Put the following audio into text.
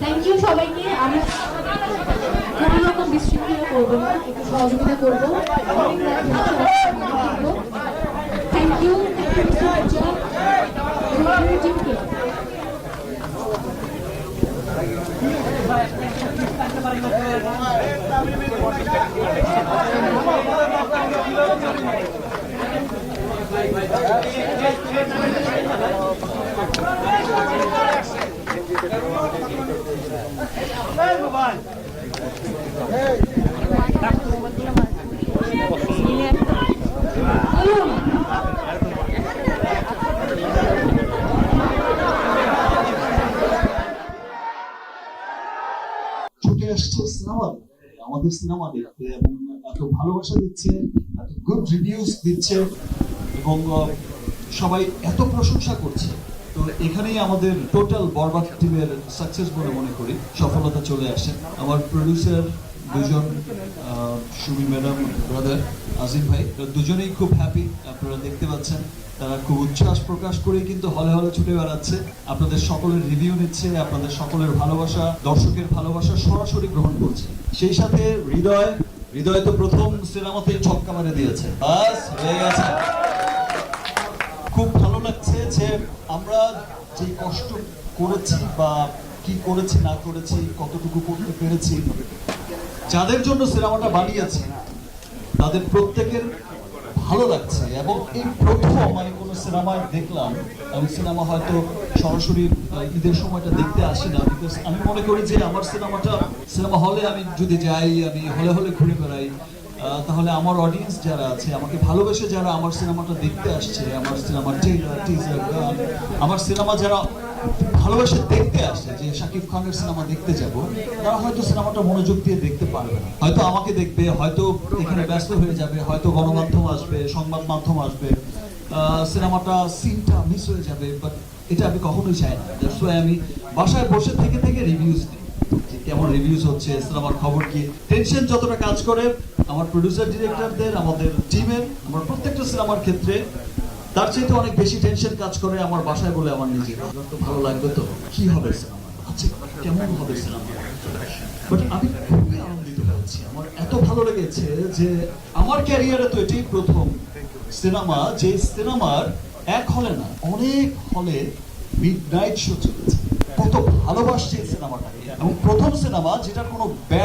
Thank you সবাইকে। আমি কোনো রকম বিশৃঙ্খলা করব না একটু সহযোগিতা করব থ্যাংক ইউ থ্যাংক ইউ জিমকে বলুন ছুটে আসছে সিনেমা আমাদের সিনেমা দেখতে এবং এত ভালোবাসা দিচ্ছে, এত গুড রিভিউস দিচ্ছে, এবং সবাই এত প্রশংসা করছে। তো এখানেই আমাদের টোটাল বরবাদ টিমের সাকসেস বলে মনে করি। সফলতা চলে আসে। আমার প্রডিউসার দুজন সুমি ম্যাডাম ব্রাদার আজিম ভাই দুজনেই খুব হ্যাপি আপনারা দেখতে পাচ্ছেন। তারা খুব উচ্ছ্বাস প্রকাশ করে কিন্তু হলে হলে ছুটে বেড়াচ্ছে। আপনাদের সকলের রিভিউ নিচ্ছে, আপনাদের সকলের ভালোবাসা, দর্শকের ভালোবাসা সরাসরি গ্রহণ করছে। সেই সাথে হৃদয় হৃদয় তো প্রথম সিনেমাতে ছক্কা মেরে দিয়েছে। বাস, হয়ে গেছে। খুব ভালো লাগছে যে আমরা যে কষ্ট করেছি বা কি করেছি, না করেছি, কতটুকু করতে পেরেছি যাদের জন্য সিনেমাটা বানিয়েছি, তাদের প্রত্যেকের ভালো লাগছে। এবং এই প্রথম আমি কোনো সিনেমায় দেখলাম, আমি সিনেমা হয়তো সরাসরি ঈদের সময়টা দেখতে আসি না বিকজ আমি মনে করি যে আমার সিনেমাটা, সিনেমা হলে আমি যদি যাই, আমি হলে হলে ঘুরে বেড়াই তাহলে আমার অডিয়েন্স যারা আছে, আমাকে ভালোবেসে যারা আমার সিনেমাটা দেখতে আসছে, আমার সিনেমার টিজার গান, আমার সিনেমা যারা ভালোবেসে দেখতে আসে যে শাকিব খানের সিনেমা দেখতে যাব, তারা হয়তো সিনেমাটা মনোযোগ দিয়ে দেখতে পারবে না। হয়তো আমাকে দেখবে, হয়তো এখানে ব্যস্ত হয়ে যাবে, হয়তো গণমাধ্যম আসবে, সংবাদ মাধ্যম আসবে সিনেমাটা সিনটা মিস হয়ে যাবে বাট এটা আমি কখনোই চাই না। দ্যাটস ওয়াই আমি বাসায় বসে থেকে থেকে রিভিউজ দিই যে কেমন রিভিউজ হচ্ছে, সিনেমার খবর কি। টেনশন যতটা কাজ করে, আমার প্রডিউসার ডিরেক্টরদের আমাদের টিমের আমার প্রত্যেকটা সিনেমার ক্ষেত্রে তার চাইতে অনেক বেশি টেনশন কাজ করে আমার বাসায় বলে আমার নিজের। ভালো লাগবে তো। কি হবে সিনেমা আচ্ছা কেমন হবে বাট আমি খুবই আনন্দিত হচ্ছি আমার এত ভালো লেগেছে যে আমার ক্যারিয়ারে তো এটাই প্রথম সিনেমা যে সিনেমার এক হলে না, অনেক হলে মিড নাইট শো চলেছে। কত ভালোবাসছে সিনেমাটাকে এবং প্রথম সিনেমা যেটার কোনো ব্যাড